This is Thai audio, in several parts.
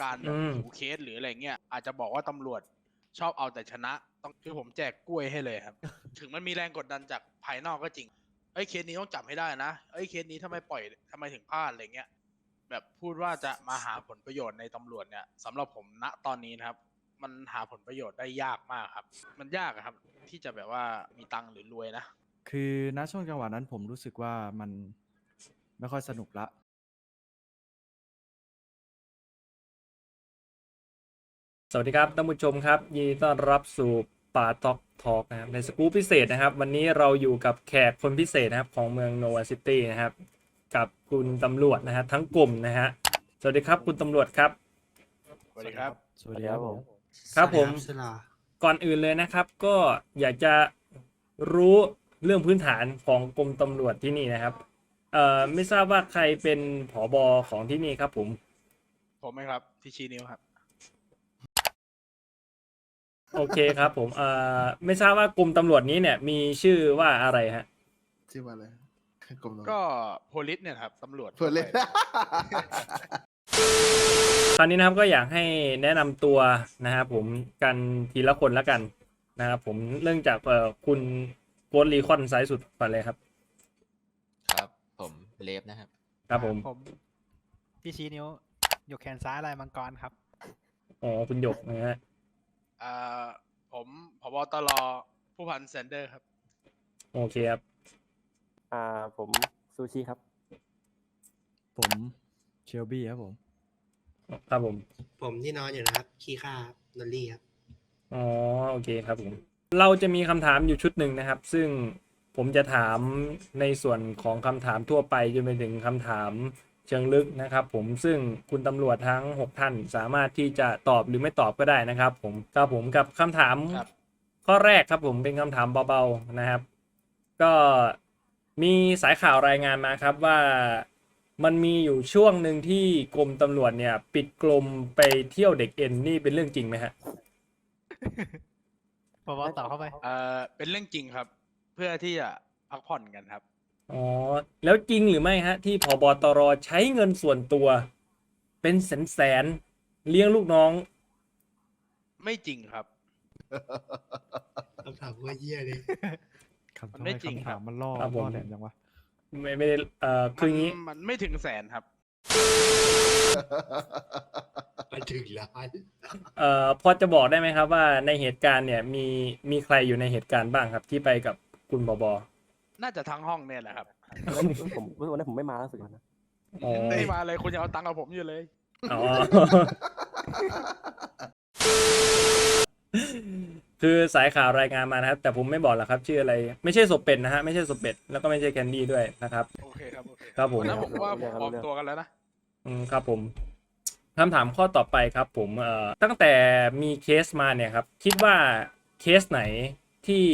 การแบบอืมหิวเคสหรืออะไรเงี้ยอาจจะบอกว่าตำรวจชอบเอาแต่ชนะ ต้องคือผมแจกกล้วยให้เลยครับ ถึงมันมีแรงกดดันจากภายนอกก็จริงเอ้ยเคสนี้ต้องจับให้ได้นะเอ้ยเคสนี้ทำไมปล่อยทำไมถึงพลาดอะไรเงี้ยแบบพูดว่าจะมาหาผลประโยชน์ในตำรวจเนี่ยสำหรับผมณตอนนี้นะครับ มันหาผลประโยชน์ได้ยากมากครับ มันยากอะครับ ที่จะแบบว่ามีตังค์หรือรวยนะคือณช่วงจังหวะนั้นผมรู้สึกว่ามันไม่ค่อยสนุกละ สวัสดีครับท่านผู้ชมครับยินดีต้อนรับสู่ป่าทอกทอกนะครับในสกู๊ปพิเศษนะครับ วันนี้เราอยู่กับแขกคนพิเศษนะครับของเมืองโนวาซิตี้นะครับ กับคุณตำรวจนะฮะทั้งกลุ่มนะฮะสวัสดีครับคุณตำรวจครับ สวัสดีครับ สวัสดีครับผมครับผมสลาก่อนอื่นเลยนะครับ ก็อยากจะรู้เรื่องพื้นฐานของกรมตำรวจที่นี่นะครับเอ่อไม่ทราบว่าใครเป็นผอบอของที่นี่ครับผมผมไหมครับที่ชี้นิ้วครับ โอเคครับผมเอ่อไม่ทราบว่ากรมตำรวจนี้เนี่ยมีชื่อว่าอะไรฮะ ชื่อว่าอะไรกรมตำรวจก็โพลิสเนี่ยครับตำรวจเพื่อนเล่นคราวนี้นะครับก็อยากให้แนะนำตัวนะครับผมกันทีละคนละกันนะครับผมเรื่องจากเอ่อคุณโกดรีคอนไซส์สุดก่อนเลยครับ ครับ ผมเลฟนะครับ ครับผมผมที่ชี้นิ้ว อยู่แขนซ้ายลายมังกรครับ อ๋อคุณหยกนะฮะ อ่าผมผ บตรผู้พันแซนเดอร์ครับ โอเคครับ อ่า ผมซูชิครับ ผมเชลบี้ครับผม ครับผม ผมที่นอนอยู่นะครับ ขี้ข้าครับนอลลี่ครับ อ๋อ โอเคครับผม เราจะมีคำถามอยู่ชุดหนึ่งนะครับ ซึ่งผมจะถามในส่วนของคำถามทั่วไปจนไปถึงคำถามเชิงลึกนะครับ ผมซึ่งคุณตำรวจทั้ง 6 ท่านสามารถที่จะตอบหรือไม่ตอบก็ได้นะครับ ผมครับผมกับคำถามครับ ข้อแรกครับผมเป็นคำถามเบาๆนะครับ ก็มีสายข่าวรายงานมาครับว่ามันมีอยู่ช่วงหนึ่งที่กรมตำรวจเนี่ย ปิดกรมไปเที่ยวเด็กเอ็นนี่เป็นเรื่องจริงไหมฮะพอบอตอบเข้าไป เอ่อเป็นเรื่องจริงครับ เพื่อที่จะพักผ่อนกันครับ อ๋อ แล้วจริงหรือไม่ฮะ ที่ผบตรใช้เงินส่วนตัว เป็นแสนแสนๆเลี้ยงลูกน้อง ไม่จริงครับ คำถามว่าเยี่ยเลยคำมันไม่จริงคำครัถาบมมันล่อครับผม ล่อแหลมจังวะไม่ไม่ได้เอ่อคืออย่างนี้มันมันไม่ถึงแสนครับ มาถึงล้านเอ่อพอจะบอกได้ไหมครับว่าในเหตุการณ์เนี่ยมีมีใครอยู่ในเหตุการณ์บ้างครับ ที่ไปกับคุณบอบอ น่าจะทั้งห้องเนี่ยแหละครับผมวันนั้นผมไม่มาแล้วสึกนะ อ๋อ ไม่มาเลยคุณยังเอาตังค์กับผมอยู่เลย อ๋อ คือสายข่าวรายงานมานะครับ แต่ผมไม่บอกหรอกครับชื่ออะไร ไม่ใช่ศพเป็ดนะฮะไม่ใช่ศพเป็ดแล้วก็ไม่ใช่แคนดี้ด้วยนะครับ โอเคครับโอเคครับผมนั้นผมว่าผมปลอมตัวกันแล้วนะ อืมครับผมคำถามข้อต่อไปครับ ผมเอ่อตั้งแต่มีเคสมาเนี่ยครับ คิดว่าเคสไหนที่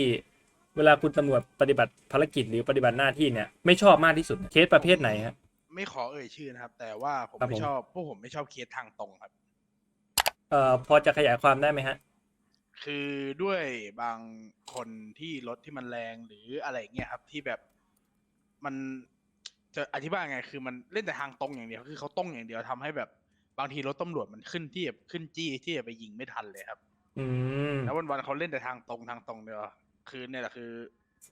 เวลาคุณตำรวจปฏิบัติภารกิจหรือปฏิบัติหน้าที่เนี่ยไม่ชอบมากที่สุดเคสประเภทไหนฮะ ไม่ขอเอ่ยชื่อนะครับ แต่ว่าผมครับไม่ผมชอบพวกผมไม่ชอบเคสทางตรงครับ เอ่อพอจะขยายความได้ไหมฮะ คือด้วยบางคนที่รถที่มันแรงหรืออะไรเงี้ยครับที่แบบมันจะอธิบายไง คือมันเล่นแต่ทางตรงอย่างเดียวคือเขาตรงอย่างเดียวทำให้แบบบางทีรถตำรวจมันขึ้นที่แบบขึ้นจี้ที่จะไปยิงไม่ทันเลยครับ อืมแล้ววันวันๆเขาเล่นแต่ทางตรงทางตรงเดียวคือเนี่ยแหละคือ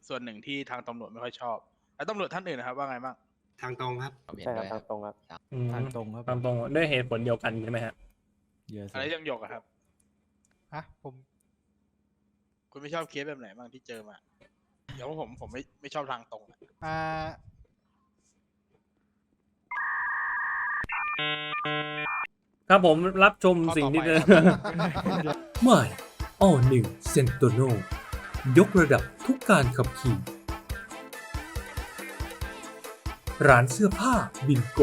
ส่วนหนึ่งที่ทางตำรวจไม่ค่อยชอบ แล้วตำรวจท่านอื่นนะครับ ว่าไงบ้างทางตรงครับผมเห็นใช่คด้รับวยคทารังบตรงครับอืมทางตรงครับตามตรงด้วยเหตุผลเดียวกันใช่ไหมฮะเยอะอะไรยังหยกอะครับฮะผม คุณไม่ชอบเคสแบบไหนบ้างที่เจอมา เดี๋ยวผมผมไม่ไม่ชอบทางตรงอะอ่าครับผมรับชมสิ่งที่ข้อต่อไปครับใหม่ All New Centono ยกระดับทุกการขับขี่ ร้านเสื้อผ้าบินโก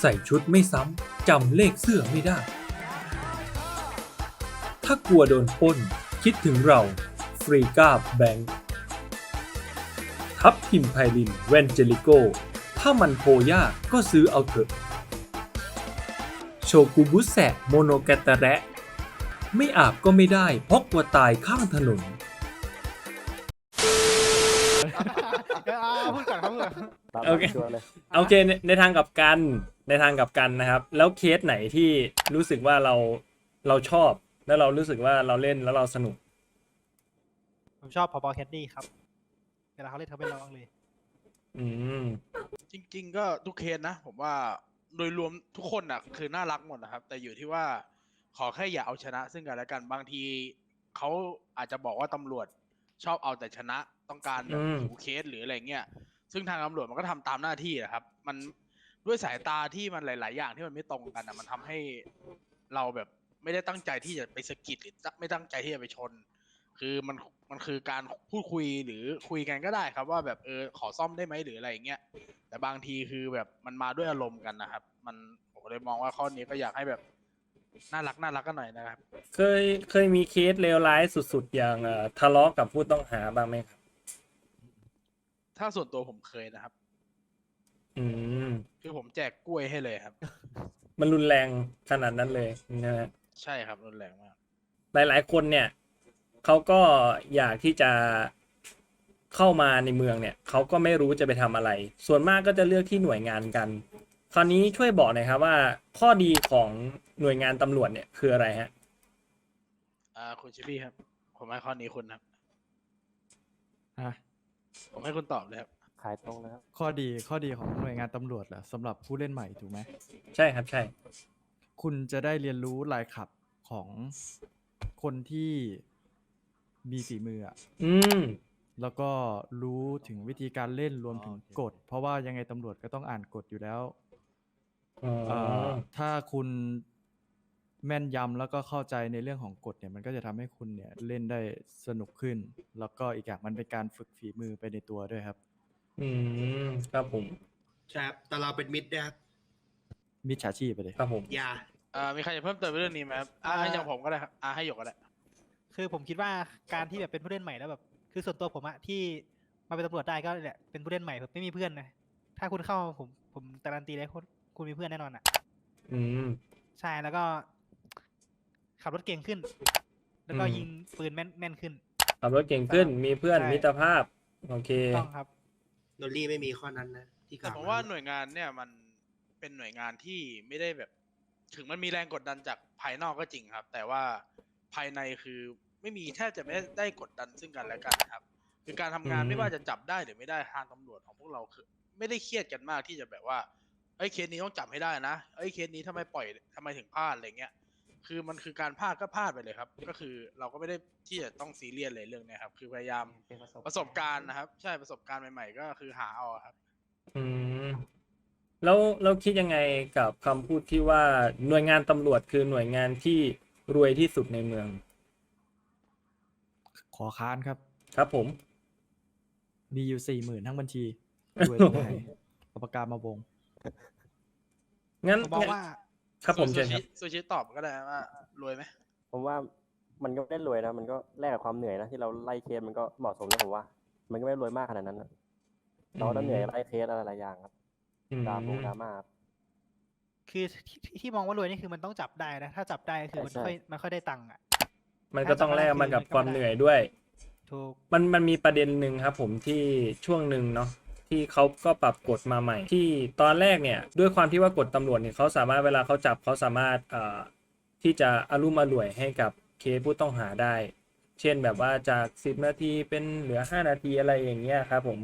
ใส่ชุดไม่ซ้ำจำเลขเสื้อไม่ได้ ถ้ากลัวโดนปล้น คิดถึงเรา ฟรีกาบแบงค์ทับทิมไพลินแวนเจลิโก ถ้ามันโพยากก็ซื้อเอาเถอะ โชกุบุแสะโมโนแกตะแระไม่อาบก็ไม่ได้เพราะกลัวตายข้างถนนเออเอาพูดก่อนครับพูดก่อนตามโอเค ชัวร์เลยโอเคในในทางกลับกันในทางกลับกันนะครับ แล้วเคสไหนที่รู้สึกว่าเราเราชอบ แล้วเรารู้สึกว่าเราเล่นแล้วเราสนุก ผมชอบพอบอแคดดี้ครับ เวลาเขาเล่นเขาไม่ร้องเลย อืม จริง ๆ ก็ทุกเคสนะ ผมว่าโดยรวมทุกคนอะ คือน่ารักหมดนะครับ แต่อยู่ที่ว่าขอแค่อย่าเอาชนะ ซึ่งกันและกันบางทีเขาอาจจะบอกว่าตำรวจชอบเอาแต่ชนะต้องการแบบอืมหิวเคสหรืออะไรเงี้ยซึ่งทางตำรวจมันก็ทำตามหน้าที่อะครับ มันด้วยสายตาที่มันหลาย ๆ อย่างที่มันไม่ตรงกันอะมันทำให้เราแบบ ไม่ได้ตั้งใจที่จะไปสะกิดหรือไม่ตั้งใจที่จะไปชน คือมันมันคือการพูดคุยหรือคุยกันก็ได้ครับ ว่าแบบเออขอซ่อมได้ไหมหรืออะไรอย่างเงี้ยแต่บางทีคือแบบมันมาด้วยอารมณ์กันนะครับ มันผมเลยมองว่าข้อนี้ก็อยากให้แบบน่ารักน่ารักกันหน่อยนะครับ เคยเคยมีเคสเลวร้ายสุด ๆ อย่างเอ่อทะเลาะกับผู้ต้องหาบ้างไหมครับ ถ้าส่วนตัวผมเคยนะครับ อืม คือผมแจกกล้วยให้เลยครับ มันรุนแรงขนาดนั้นเลยนะฮะ ใช่ครับรุนแรงมาก หลาย ๆ คนเนี่ยเขาก็อยากที่จะเข้ามาในเมืองเนี่ยเขาก็ไม่รู้จะไปทำอะไร ส่วนมากก็จะเลือกที่หน่วยงานกัน คราวนี้ช่วยบอกหน่อยครับว่า ข้อดีของหน่วยงานตำรวจเนี่ยคืออะไรฮะอ่าคุณชิบี้ครับ ผมให้ข้อนี้คุณครับฮะผมให้คุณตอบเลยครับขายตรงนะครับข้อดีข้อดีของหน่วยงานตำรวจเหรอสำหรับผู้เล่นใหม่ถูกไหมใช่ครับใช่ คุณจะได้เรียนรู้ลายขับของคนที่มีฝีมืออะอืม แล้วก็รู้ถึงวิธีการเล่นรวมถึงอ๋อโอเคกฎ เพราะว่ายังไงตำรวจก็ต้องอ่านกฎอยู่แล้ว อ๋อ เอ่อถ้าคุณแม่นยำแล้วก็เข้าใจในเรื่องของกฎเนี่ย มันก็จะทำให้คุณเนี่ยเล่นได้สนุกขึ้น แล้วก็อีกอย่างมันเป็นการฝึกฝีมือไปในตัวด้วยครับ อืม ครับผม ใช่ครับแต่เราเป็นมิตรนะครับ มิจฉาชีพไปเลย ครับผม อย่าอ่ามีใครจะเพิ่มเติมเรื่องนี้ไหมครับอ่าอ่าอย่างผมก็ได้ครับอ่าให้หยกก็ได้ คือผมคิดว่าการที่แบบเป็นผู้เล่นใหม่แล้วแบบ คือส่วนตัวผมอะที่มาเป็นตำรวจได้ก็แหละเป็นผู้เล่นใหม่แบบไม่มีเพื่อนนะถ้าคุณเข้าผมผมการันตีเลยคุณคุณมีเพื่อนแน่นอนอะอืม ใช่แล้วก็ ขับรถเก่งขึ้น แล้วก็อืม ยิงปืนแม่นแม่นขึ้น ขับรถเก่งขึ้น มีเพื่อนใช่ มิตรภาพ โอเค ต้องครับ โนลี่ไม่มีข้อนั้นนะที่กแต่ล่าวผมว่าหน่วยงานเนี่ยมัน เป็นหน่วยงานที่ไม่ได้แบบ ถึงมันมีแรงกดดันจากภายนอกก็จริงครับ แต่ว่าภายในคือไม่มีแทบจะไม่ได้กดดันซึ่งกันและกันครับ คือการทำงานอืมไม่ว่าจะจับได้หรือไม่ได้ทางตำรวจของพวกเราคือ ไม่ได้เครียดกันมากที่จะแบบว่าเอ้ยเคสนี้ต้องจับให้ได้นะเอ้ยเคสนี้ทำไมปล่อยทำไมถึงพลาดอะไรเงี้ยคือมันคือการพลาดก็พลาดไปเลยครับ ก็คือเราก็ไม่ได้ที่จะต้องซีเรียสเลยเรื่องเนี้ยครับ คือพยายามประสบการณ์นะครับ ใช่ประสบการณ์ใหม่ ๆ ก็คือหาเอาครับ อืม แล้วเราคิดยังไงกับคำพูดที่ว่าหน่วยงานตำรวจคือหน่วยงานที่รวยที่สุดในเมือง ขอค้านครับ ครับผม มีอยู่สี่หมื่นทั้งบัญชีรวยที่ไหนเอาปากกามาวง งั้นผมมองว่าครับผมซูเชิญคชิรับซูชิตอบก็ได้ว่ารวยไหมผมว่ามันก็ไม่ได้รวยนะ มันก็แลกกับความเหนื่อยนะที่เราไล่เคสมันก็เหมาะสมนะผมว่า มันก็ไม่ได้รวยมากขนาดนั้นนะเราก็ต้องเหนื่อยไล่เคสอะไรหลายอย่างครับอืม ดราม่งดราม่าครับ คือที่ที่ที่มองว่ารวยนี่คือมันต้องจับได้นะ ถ้าจับได้คือมันใช่ ค่อยมันค่อยได้ตังค์อะ มันก็ต้องแลกมากับความเหนื่อยด้วย ถูก มันมันมีประเด็นหนึ่งครับผมที่ช่วงหนึ่งเนาะที่เขาก็ปรับกฎมาใหม่ ที่ตอนแรกเนี่ยด้วยความที่ว่ากฎตำรวจเนี่ยเขาสามารถเวลาเขาจับเขาสามารถเอ่อที่จะอารุ่มอร่วยให้กับเคสผู้ต้องหาได้ เช่นแบบว่าจากสิบนาทีเป็นเหลือห้านาทีอะไรอย่างเงี้ยครับผม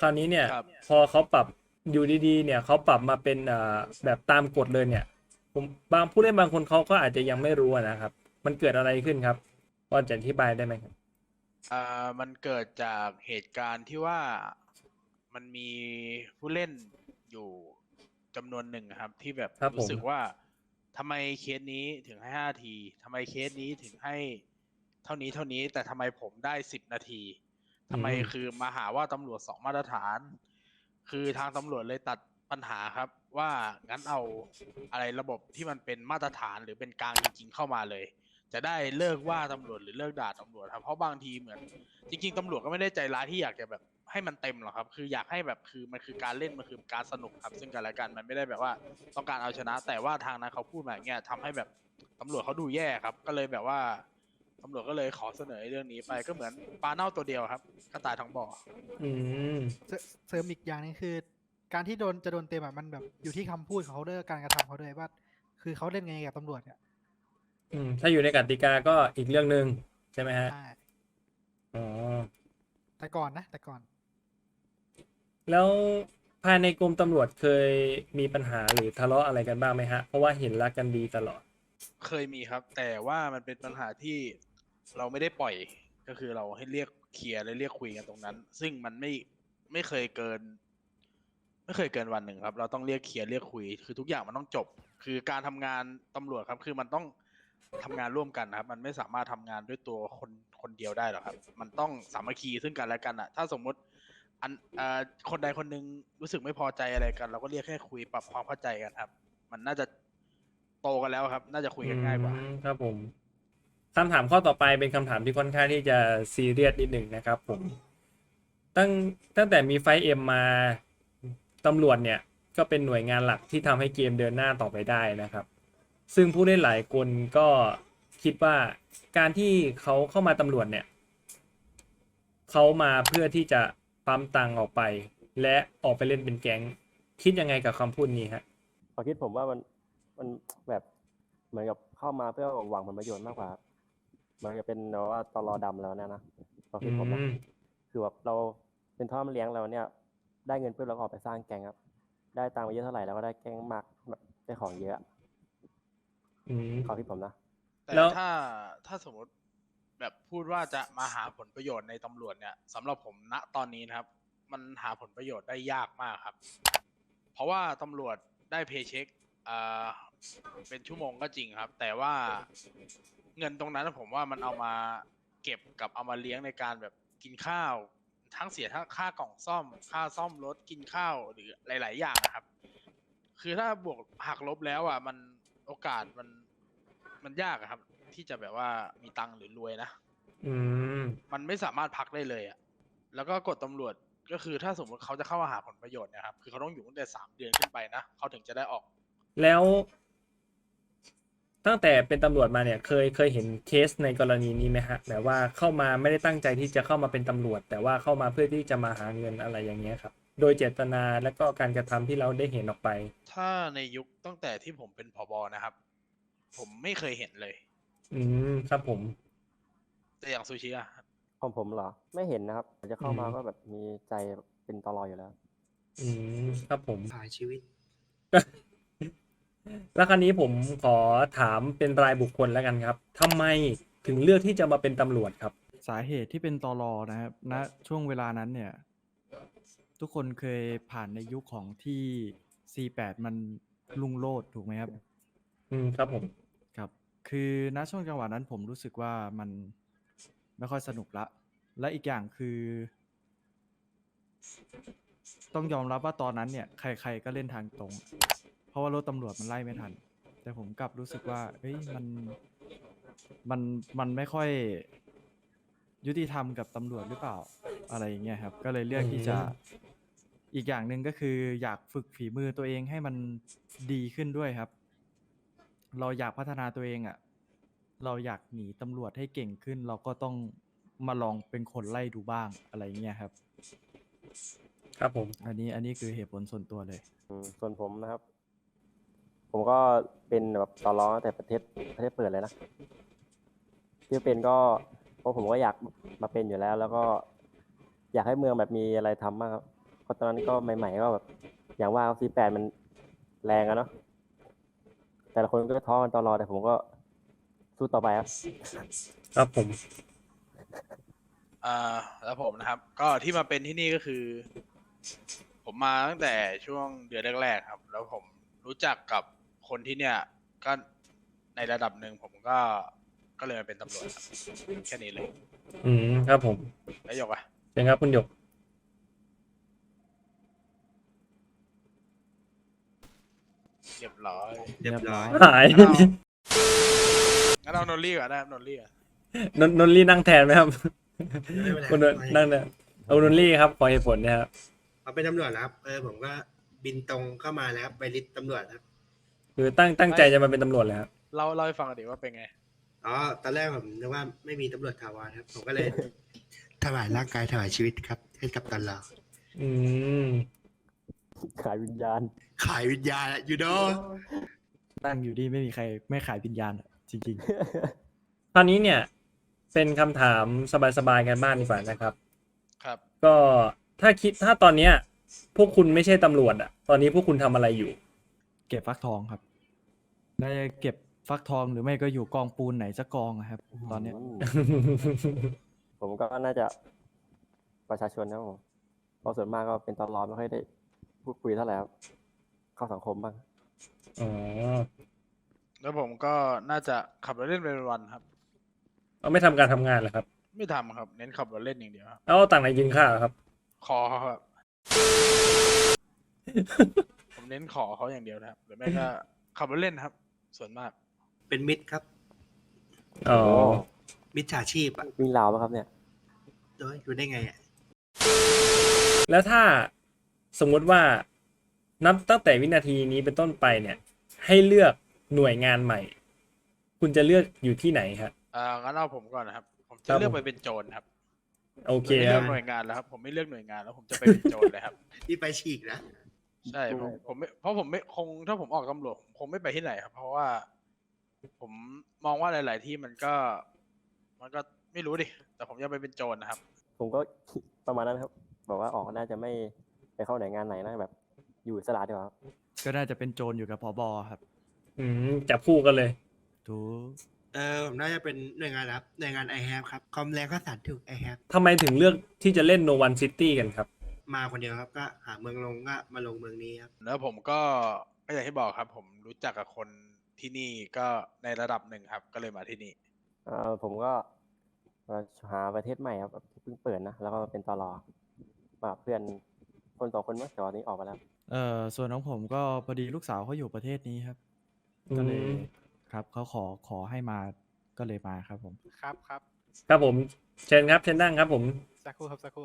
คราวนี้เนี่ยครับ พอเขาปรับ อยู่ดีๆ เนี่ยเขาปรับมาเป็นเอ่อแบบตามกฎเลยเนี่ย ผมบางผู้เล่นบางคนเขาก็อาจจะยังไม่รู้อะนะครับ มันเกิดอะไรขึ้นครับพอจะอธิบายได้ไหมครับอ่ามันเกิดจากเหตุการณ์ที่ว่ามันมีผู้เล่นอยู่จำนวนหนึ่งครับ ที่แบบครับผมรู้สึกว่าทำไมเคสนี้ถึงให้ห้าทีทำไมเคสนี้ถึงให้เท่านี้เท่านี้แต่ทำไมผมได้สิบนาทีทำไมคือมาหาว่าตำรวจสองมาตรฐาน คือทางตำรวจเลยตัดปัญหาครับ ว่างั้นเอาอะไรระบบที่มันเป็นมาตรฐานหรือเป็นกลางจริงๆเข้ามาเลย จะได้เลิกว่าตำรวจหรือเลิกด่าตำรวจครับเพราะบางทีเหมือน จริง ๆตำรวจก็ไม่ได้ใจร้ายที่อยากจะแบบให้มันเต็มหรอกครับ คืออยากให้แบบคือมันคือการเล่นมันคือการสนุกครับ ซึ่งกันและกันมันไม่ได้แบบว่าต้องการเอาชนะ แต่ว่าทางนั้นเขาพูดมาอย่างเงี้ยทำให้แบบตำรวจเขาดูแย่ครับ ก็เลยแบบว่า ตำรวจก็เลยขอเสนอเรื่องนี้ไปก็เหมือนปลาเน่าตัวเดียวครับกระต่ายท้องบ่อ อืม เสริเสริมอีกอย่างหนึงคือ การที่โดนจะโดนเต็มอะมันแบบอยู่ที่คำพูดของเขาด้วยการกระทำเขาด้วยว่า คือเขาเล่นไงกับตำรวจเนี่ยอืม ถ้าอยู่ในกติกาก็อีกเรื่องหนึ่งใช่ไหมฮะ ใช่อ๋อ แต่ก่อนนะ แต่ก่อน แล้วภายในกรมตำรวจเคยมีปัญหาหรือทะเลาะอะไรกันบ้างไหมฮะ เพราะว่าเห็นรักกันดีตลอด เคยมีครับ แต่ว่ามันเป็นปัญหาที่ เราไม่ได้ปล่อยก็คือเราให้เรียกเคลียร์และเรียกคุยกันตรงนั้น ซึ่งมันไม่ไม่เคยเกิน ไม่เคยเกินวันหนึ่งครับ เราต้องเรียกเคลียร์เรียกคุย คือทุกอย่างมันต้องจบ คือการทำงานตำรวจครับ คือมันต้องทำงานร่วมกันนะครับ มันไม่สามารถทำงานด้วยตัวคนคนเดียวได้หรอกครับ มันต้องสามัคคีซึ่งกันและกันอะถ้าสมมุติอันเอ่อคนใดคนหนึ่งรู้สึกไม่พอใจอะไรกัน เราก็เรียกแค่คุยปรับความเข้าใจกันครับ มันน่าจะโตกันแล้วครับ น่าจะคุยกันง่ายกว่า ครับผม คำถามข้อต่อไปเป็นคำถามที่ค่อนข้างที่จะซีเรียสนิดหนึ่งนะครับผมตั้งตั้งแต่มีไฟเอ็มมาตำรวจเนี่ยก็เป็นหน่วยงานหลักที่ทำให้เกมเดินหน้าต่อไปได้นะครับ ซึ่งผู้เล่นหลายคนก็คิดว่าการที่เขาเข้ามาตำรวจเนี่ยเขามาเพื่อที่จะปั๊มตังออกไป และออกไปเล่นเป็นแก๊งคิดยังไงกับคำพูดนี้ฮะพอคิดผมว่ามันมันแบบเหมือนกับเข้ามาเพื่อหวังผลประโยชน์มากกว่า มันจะเป็นแบบว่าตลอดำแล้วเนะนะพอคิดผมนะอืมคือแบบเราเป็นท่อมเลี้ยงเราเนี่ย ได้เงินปุ๊บเราก็ออกไปสร้างแกงครับ ได้ตังค์ไปเยอะเท่าไหร่เราก็ได้แกงมากแบบได้ของเยอะอืมเขาคิดผมนะแต่แล้วถ้าถ้าสมมติแบบพูดว่าจะมาหาผลประโยชน์ในตำรวจเนี่ยสำหรับผมณตอนนี้นะครับ มันหาผลประโยชน์ได้ยากมากครับ เพราะว่าตำรวจได้เพย์เช็คอ่าเป็นชั่วโมงก็จริงครับ แต่ว่า เงินตรงนั้นผมว่ามันเอามาเก็บกับเอามาเลี้ยงในการแบบกินข้าว ทั้งเสียทั้งค่ากล่องซ่อม ค่าซ่อมรถกินข้าวหรือหลาย ๆ อย่างนะครับ คือถ้าบวกหักลบแล้วอะ มันโอกาสมันมันยากอะครับ ที่จะแบบว่ามีตังค์หรือรวยนะอืมมันไม่สามารถพักได้เลยอะแล้วก็กฎตำรวจก็คือถ้าสมมติเขาจะเข้ามาหาผลประโยชน์เนะครับ คือเขาต้องอยู่ตั้งแต่สามเดือนขึ้นไปนะเขาถึงจะได้ออก แล้ว ตั้งแต่เป็นตำรวจมาเนี่ยเคยเคยเห็นเคสในกรณีนี้ไหมฮะแบบว่าเข้ามาไม่ได้ตั้งใจที่จะเข้ามาเป็นตำรวจ แต่ว่าเข้ามาเพื่อที่จะมาหาเงินอะไรอย่างเงี้ยครับ โดยเจตนาและก็การกระทำที่เราได้เห็นออกไป ถ้าในยุคตั้งแต่ที่ผมเป็นผบนะครับ ผมไม่เคยเห็นเลย อืมครับผม แต่อย่างซูชิอะของผมเหรอ ไม่เห็นนะครับจะเข้ามาอืม ก็แบบมีใจเป็นตลออยู่แล้ว อืมครับผมถ่ายชีวิต แล้วคราวนี้ผมขอถามเป็นรายบุคคลแล้วกันครับทำไมถึงเลือกที่จะมาเป็นตำรวจครับ สาเหตุที่เป็นตอรอนะครับณช่วงเวลานั้นเนี่ย ทุกคนเคยผ่านในยุคของที่ C8 มันลุงโลดถูกไหมครับ อืมครับผม ครับ คือณช่วงจังหวะนั้นผมรู้สึกว่ามันไม่ค่อยสนุกละ และอีกอย่างคือ ต้องยอมรับว่าตอนนั้นเนี่ย ใคร ๆ ก็เล่นทางตรง เพราะว่ารถตำรวจมันไล่ไม่ทัน แต่ผมกลับรู้สึกว่าเฮ้ยมันมันมันไม่ค่อย ยุติธรรมกับตำรวจหรือเปล่าอะไรอย่างเงี้ยครับ ก็เลยเลือกที่จะอืมอีกอย่างหนึ่งก็คืออยากฝึกฝีมือตัวเองให้มันดีขึ้นด้วยครับ เราอยากพัฒนาตัวเองอะ่ะ เราอยากหนีตำรวจให้เก่งขึ้น เราก็ต้องมาลองเป็นคนไล่ดูบ้างอะไรเงี้ยครับ ครับผม อันนี้อันนี้คือเหตุผลส่วนตัวเลย อืมส่วนผมนะครับ ผมก็เป็นแบบต่อร้องแต่ประเทศประเทศเปิดเลยนะที่เป็นก็เพราะผมก็อยากมาเป็นอยู่แล้ว แล้วก็อยากให้เมืองแบบมีอะไรทำมากครับเพราะตอนนั้นก็ใหม่ๆก็แบบอย่างว่าซีแปดมันแรงอะเนาะแต่ละคนก็ท้อกันตลอดแต่ผมก็สู้ต่อไปครับ ครับผมอ่าแล้วผมนะครับ ก็ที่มาเป็นที่นี่ก็คือ ผมมาตั้งแต่ช่วงเดือนแรกๆครับ แล้วผมรู้จักกับ คนที่เนี่ย ก็ในระดับหนึ่งผมก็ก็เลยมาเป็นตำรวจครับแค่นี้เลย อืมครับผมแล้วหยกอะเชิญครับคุณหยก เรียบร้อยเรียบร้อย หายงั้นเอานนลี่ก่อนนะครับนนลี่ก่อนนนนนลี่นั่งแทนไหมครับไม่เป็นไรคุณนนไม่นั่งเนี่ยเอานนลี่ครับขอเหตุผลเนะครับเอาเป็นตำรวจแล้วครับ เออผมก็บินตรงเข้ามาแล้วครับไปลิสต์ตำรวจครับ คือตั้งตั้งใจจะมาเป็นตำรวจเลยครับเล่าเล่าให้ฟังหน่อยดิว่าเป็นไง อ๋อ ตอนแรกผมนึกว่าไม่มีตำรวจถาวรครับ ผมก็เลย ถวายร่างกายถวายชีวิตครับ ให้กับตลอดอืมขายวิญญาณ ขายวิญญาณอะยูโดนั่งอยู่นี่ไม่มีใครไม่ขายวิญญาณอะจริงคราวนี้เนี่ย เป็นคำถามสบายๆกันบ้างดีกว่านะครับ ครับ ก็ถ้าคิดถ้าตอนเนี้ย พวกคุณไม่ใช่ตำรวจอะตอนนี้พวกคุณทำอะไรอยู่ๆ เก็บฟักทองครับน่าจะเก็บฟักทองหรือไม่ก็อยู่กองปูนไหนสักกองอะครับ ตอนเนี้ยมผมก็น่าจะประชาชนนะครับผมเพราะส่วนมากก็เป็นตลอดไม่ค่อยได้พูดคุยเท่าไหร่ครับเข้าสังคมบ้าง อ๋อแล้วผมก็น่าจะขับรถเล่นเป็นวันครับ เอาไม่ทำการทำงานเหรอครับ ไม่ทำครับ เน้นขับรถเล่นอย่างเดียวครับ เอาต่างค์ไหนกินข้าวเหรอครับ คอเขาครับผม เน้นขอเขาอย่างเดียวนะครับหรือไม่ก็ขับรถเล่นครับ ส่วนมาก เป็นมิตรครับ อ๋อโอ้มิจฉาชีพอะวิ่งราวปะครับเนี่ยโดยอยู่ได้ไงอะแล้วถ้าสมมุติว่านับตั้งแต่วินาทีนี้เป็นต้นไปเนี่ย ให้เลือกหน่วยงานใหม่ คุณจะเลือกอยู่ที่ไหนครับ อ่างั้นเอาผมก่อนนะครับ ผมคจะรับเลือกผมไปเป็นโจรครับโอเคไม่คเลืรัอบ กหน่วยงานแล้วครับ ผมไม่เลือกหน่วยงานแล้วผมจะไปเป็นโจรเลยครับ นี่ไปฉีกนะ ใช่ผมผมไม่เพราะผมไม่คงถ้าผมออกตำรวจผมคงไม่ไปที่ไหนครับ เพราะว่า ผมมองว่าหลาย ๆ ที่มันก็ มันก็ไม่รู้ดิ แต่ผมจะไปเป็นโจรนะครับ ผมก็ประมาณนั้นครับบอกว่าออกน่าจะไม่ไปเข้าหน่วยงานไหนนะแบบ อยู่อิสระดีกว่าครับก็น่าจะเป็นโจรอยู่กับผอบอครับอืมจับคู่กันเลย ถูกเออผมน่าจะเป็นหน่วยงานครับหน่วยงาน i have ครับคอมแรงก็สันถูก i have ทำไมถึงเลือกที่จะเล่น No One City กันครับ มาคนเดียวครับ ก็หาเมืองลงก็มาลงเมืองนี้ครับแล้วผมก็ก็อย่างที่บอกครับ ผมรู้จักกับคนที่นี่ก็ในระดับหนึ่งครับ ก็เลยมาที่นี่เอ่อผมก็มาหาประเทศใหม่ครับแบบเพิ่งเปิดนะแล้วก็มาเป็นตลอมาเพื่อนคนสองคนมั้งแต่วันนี้ออกไปแล้วเอ่อส่วนของผมก็พอดีลูกสาวเขาอยู่ประเทศนี้ครับ ก็เลยอืมครับเขาขอขอให้มาก็เลยมาครับผมครับครับครับผมเชิญครับเชิญนั่งครับผมสักครู่ครับสักครู่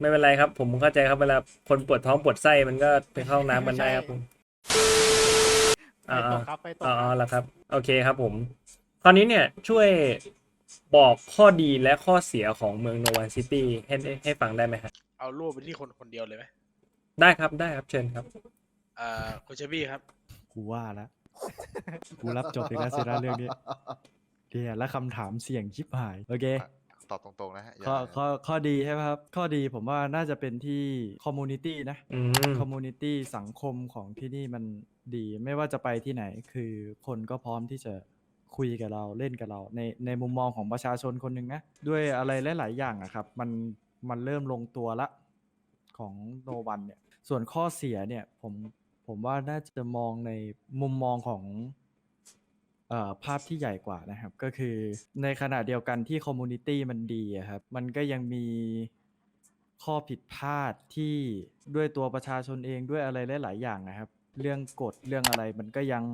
ไม่เป็นไรครับ ผมเข้าใจครับเวลาคนปวดท้องปวดไส้มันก็ไปเข้าห้องน้ำกันได้ครับผมไปตกครับไปตกอ๋อครับแล้วครับ โอเคครับผม คราวนี้เนี่ยช่วยบอกข้อดีและข้อเสียของเมืองโนวันซิตี้ให้ได้ให้ฟังได้ไหมครับเอารูปไปที่คนคนเดียวเลยไหมได้ครับได้ครับเชิญครับอ่าคุณเชบี้ครับ กูว่าแล้วกูรับจบอีกแล้วสินะเรื่องนี้เดี๋ยวและคำถามเสี่ยงชิบหาย โอเค ตอบตรงๆนะฮะอย่าข้อข้อข้อดีใช่ไหมครับ ข้อดีผมว่าน่าจะเป็นที่คอมมูนิตี้นะอืมคอมมูนิตี้สังคมของที่นี่มันดีไม่ว่าจะไปที่ไหน คือคนก็พร้อมที่จะคุยกับเราเล่นกับเรา ในในมุมมองของประชาชนคนหนึ่งนะด้วยอะไรหลาย ๆ อย่างอะครับ มันมันเริ่มลงตัวละของโนวันเนี่ย ส่วนข้อเสียเนี่ยผมผมว่าน่าจะมองในมุมมองของเอ่อ ภาพที่ใหญ่กว่านะครับ ก็คือในขณะเดียวกันที่คอมมูนิตี้มันดีอะครับ มันก็ยังมีข้อผิดพลาดที่ด้วยตัวประชาชนเองด้วยอะไรหลาย ๆ อย่างนะครับ เรื่องกฎเรื่องอะไรมันก็ยัง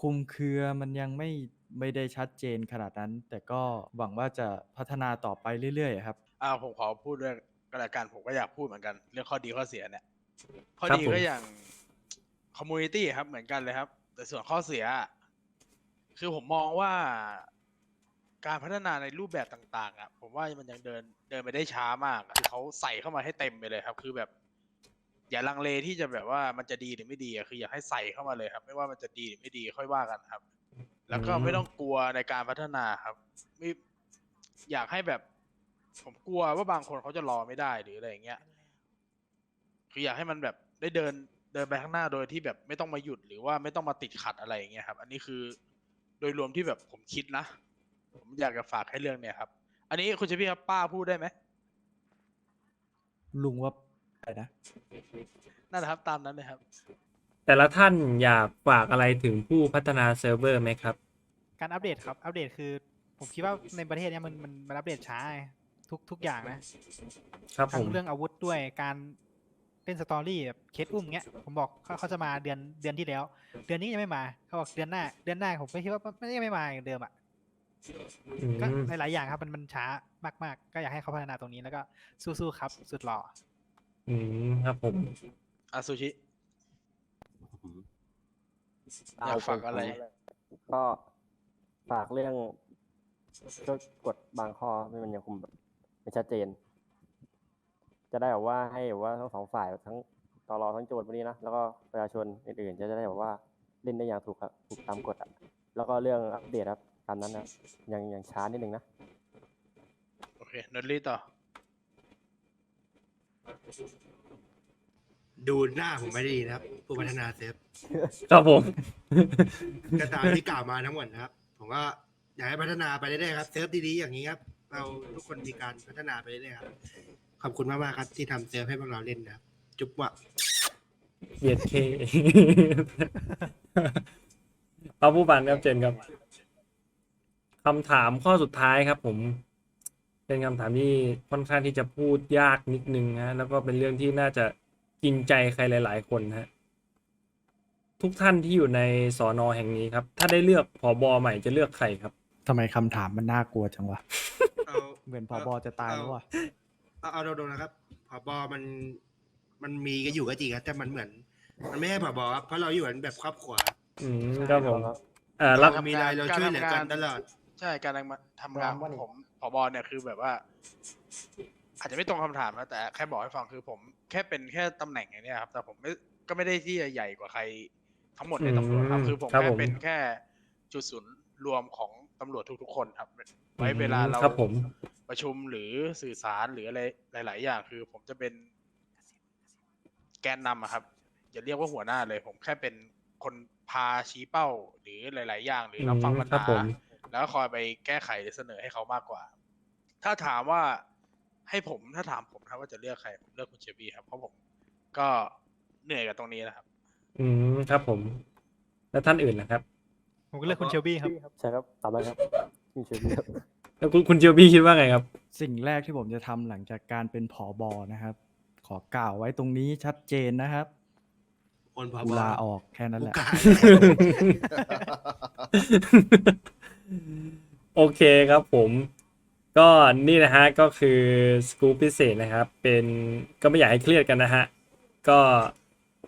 คลุมเครือมันยังไม่ไม่ได้ชัดเจนขนาดนั้น แต่ก็หวังว่าจะพัฒนาต่อไปเรื่อย ๆ ครับอ่าผมขอพูดด้วยก็แล้วกันผมก็อยากพูดเหมือนกัน เรื่องข้อดีข้อเสียเนี่ยข้อครับดีผมก็อย่างคอมมูนิตี้ครับเหมือนกันเลยครับ แต่ส่วนข้อเสีย คือผมมองว่าการพัฒนาในรูปแบบต่างๆอะผมว่ามันยังเดินเดินไปได้ช้ามากอะคือเขาใส่เข้ามาให้เต็มไปเลยครับ คือแบบ อย่าลังเลที่จะแบบว่ามันจะดีหรือไม่ดีอะคืออยากให้ใส่เข้ามาเลยครับ ไม่ว่ามันจะดีหรือไม่ดีค่อยว่ากันครับ แล้วก็ไม่ต้องกลัวในการพัฒนาครับไม่อยากให้แบบ ผมกลัวว่าบางคนเขาจะรอไม่ได้หรืออะไรอย่างเงี้ยคืออยากให้มันแบบได้เดินเดินไปข้างหน้าโดยที่แบบไม่ต้องมาหยุดหรือว่าไม่ต้องมาติดขัดอะไรอย่างเงี้ยครับ อันนี้คือ โดยรวมที่แบบผมคิดนะ ผมอยากจะฝากให้เรื่องเนี้ยครับ อันนี้คุณเชพี่ครับป้าพูดได้ไหมลุงว่าอะไรนะนั่นแหละครับตามนั้นเลยครับ แต่ละท่านอยากฝากอะไรถึงผู้พัฒนาเซิร์ฟเวอร์ไหมครับ การอัปเดตครับ อัปเดตคือ ผมคิดว่าในประเทศเนี้ยมันมันมันอัปเดตช้าไงทุกทุกอย่างนะ ครับผทั้งม เรื่องอาวุธด้วยการ เล่นสตอรี่แบบเคสอุ้มเงี้ยผมบอกเขาเขาจะมาเดือนเดือนที่แล้ว เดือนนี้ยังไม่มาเขาบอกเดือนหน้า เดือนหน้าผมไม่คิดว่าไม่ยังไม่มาอย่างเดิมอะอืมก็หลายๆอย่างครับมันมันช้ามากๆ ก็อยากให้เขาพัฒนาตรงนี้แล้วก็สู้ๆครับ สุดหล่ออืมครับผม อาซูชิเอยากฝากอะไร ก็ฝากเรื่องก็กฎบางข้อที่มันยังคงแบบไม่ชัดเจน จะได้แบบว่าให้แบบว่าทั้งสองฝ่ายทั้งตตลอทั้งโจทย์วันนี้นะแล้วก็ประชาชนอื่นๆจะได้แบบว่าเล่นได้อย่างถูกครับถูกตามกฎอะแล้วก็เรื่องอัปเดตครับตามนั้นนะยังยังช้านิดนึงนะโอเคเนอร์ลี่ต่อ ดูหน้าผมไม่ดีนะครับ ผู้พัฒนาเซิร์ฟครับผมก็ตามที่กล่าวมาทั้งหมดนะครับ ผมก็อยากให้พัฒนาไปเรื่อยๆครับเซิร์ฟดีๆอย่างนี้ครับ เราทุกคนมีการพัฒนาไปเรื่อยๆครับ ขอบคุณมากๆครับที่ทำเซิร์ฟให้พวกเราเล่นนะครับ จุ๊บวะเบียดเคป้าผู้บันครับเจนครับคำถามข้อสุดท้ายครับ ผม เป็นคำถามที่ค่อนข้างที่จะพูดยากนิดนึงนะแล้วก็เป็นเรื่องที่น่าจะกินใจใครหลาย ๆ คนฮะ ทุกท่านที่อยู่ในสอนอแห่งนี้ครับ ถ้าได้เลือกผอบอใหม่จะเลือกใครครับทำไมคำถามมันน่ากลัวจังวะเอาเหมือนพอบอจะตายแล้ววะ เอาเอาเอาดูนะครับผบมันมันมีก็อยู่ก็จริงครับแต่มันเหมือน มันไม่ใช่ผบครับเพราะเราอยู่กันแบบครอบครัวอืมครับผมครับอ่ารับ เรามีอะไรเราช่วยเหลือกันตลอด ใช่การทำงานของผมผบเนี่ยคือแบบว่า อาจจะไม่ตรงคำถามนะแต่แค่บอกให้ฟังคือผมแค่เป็นแค่ตำแหน่งอย่างเนี้ยครับ แต่ผมไม่ก็ไม่ได้ที่จะใหญ่กว่าใครทั้งหมดในตำรวจครับ อืมคือผมครับแค่ผม เป็นแค่จุดศูนย์รวมของตำรวจทุกๆคนครับไว้เวลาเรา ครับผม ประชุมหรือสื่อสารหรืออะไรหลาย ๆ อย่าง คือ ผมจะเป็นแกนนำอะครับ อย่าเรียกว่าหัวหน้าเลย ผมแค่เป็นคนพาชี้เป้าหรือหลาย ๆ อย่าง หรือรับฟังปัญครับหาผมแล้วก็คอยไปแก้ไขหรือเสนอให้เขามากกว่า ถ้าถามว่าให้ผมถ้าถามผมครับว่าจะเลือกใครผมเลือกคุณเชฟบี้ครับเพราะผมก็เหนื่อยกับตรงนี้นะครับ อืมครับผม แล้วท่านอื่นนะครับ ผมก็เลือกคุณเชลบี้ครับ ใช่ครับตามนั้นครับนี่ช่วยครับ แล้วคุณคุณเจียวบี้คิดว่าไงครับ สิ่งแรกที่ผมจะทำหลังจากการเป็นผอบอนะครับ ขอกล่าวไว้ตรงนี้ชัดเจนนะครับคนผกูบลาออกแค่นั้นแหละผู้การโอเคครับผม ก็นี่นะฮะก็คือสกู๊ปพิเศษนะครับ เป็นก็ไม่อยากให้เครียดกันนะฮะ ก็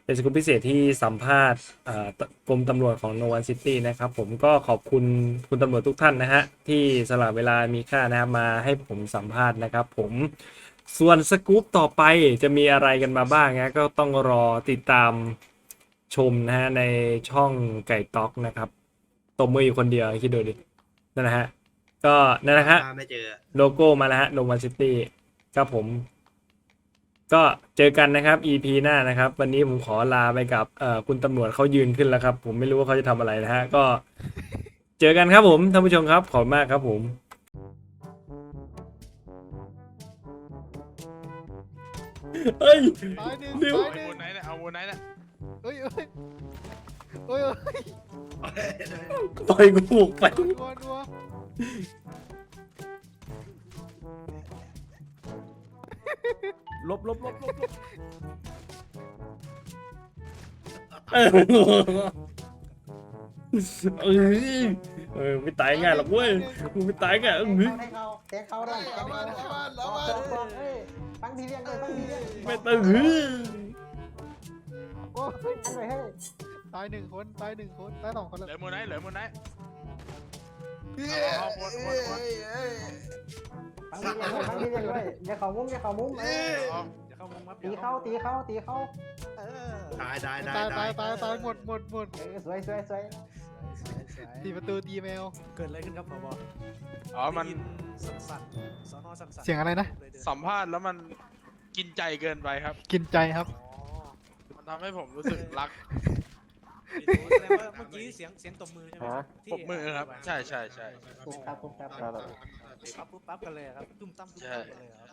เป็นสกู๊ปพิเศษที่สัมภาษณ์อ่ากรมตำรวจของโนวันซิตี้นะครับ ผมก็ขอบคุณคุณตำรวจทุกท่านนะฮะ ที่สละเวลามีค่านะครับมาให้ผมสัมภาษณ์นะครับผมส่วนสกู๊ปต่อไปจะมีอะไรกันมาบ้างนะก็ต้องรอติดตามชมนะฮะในช่องไก่ต๊อกนะครับตบมืออยู่คนเดียวคิดดูดินั่นนะฮะก็นั่นนะฮะตามไม่เจอโลโก้มาแล้วฮะโนวันซิตี้ครับผม ก็เจอกันนะครับ EP หน้านะครับ วันนี้ผมขอลาไปกับเอ่อคุณตำรวจเขายืนขึ้นแล้วครับ ผมไม่รู้ว่าเขาจะทำอะไรนะฮะ ก็ เจอกันครับผมท่านผู้ชมครับ ขอบคุณมากครับผมเฮ้ย ตายหนึ่งเดี๋ยวตายเอาหนึ่มูงนไนท์เนี่ยเอามูนไนท์เนี่ยเฮ้ยเฮ้ยเฮ้ยเฮ้ยต่อยกูบุกไปนัวนัว ลบลบลบลบลบเออเออเออไม่ตายง่ายหรอกเว้ยมึงไม่ตายง่ายเออให้เขาเตะเขาด้วยเอามาเอามาเอามาเฮ้ยฟังดีเรียงเลยฟังดีเรียงไม่ตายเฮ้ยโอ้ยอันเลยเฮ้ตายหนึ่งคนตายหนึ่งคนตายสองคนเหแล้วลือมูนไนเหลือมูนไนเฮ้ยเอาเอาวนวนวน เฮ้ยฟังดีเรียงเลยฟังดีเรียงเลยอย่าเข้ามุมอย่าเข้ามุมเออเอาตีเข้าตีเข้าตีเข้าตายตายตาตายยตายตายตายหมดหมดหมดเออสวยสวยสวยตีประตูตีแมวเกิดอะไรขึ้นครับผบอ๋อมันเสียงอะไรนะสัมภาษณ์แล้วมันกินใจเกินไปครับ กินใจครับมันทำให้ผมรู้สึกรักเมื่อกี้เสียงเสียงตบมือใช่ไหมฮะที่ปรบมือครับ ใช่ใช่ใช่ครับครับครับ ครับปั๊บปุ๊บปั๊บกันเลยครับตุ้มตั้มตุ้มใช่ตั้มกันเลยครับ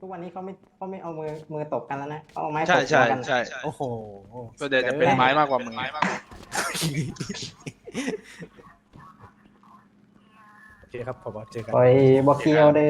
ทุกวันนี้เขาไม่เขาไม่เอามือมือตบกันแล้วนะเขาเอาไม้ตใช่บใช่กันใช่โอ้โหส่วนใหญ่จะเป็นไม้มากกว่ามือโอเคครับผบเจอกันโอ้ยบอกเกียวเด้อ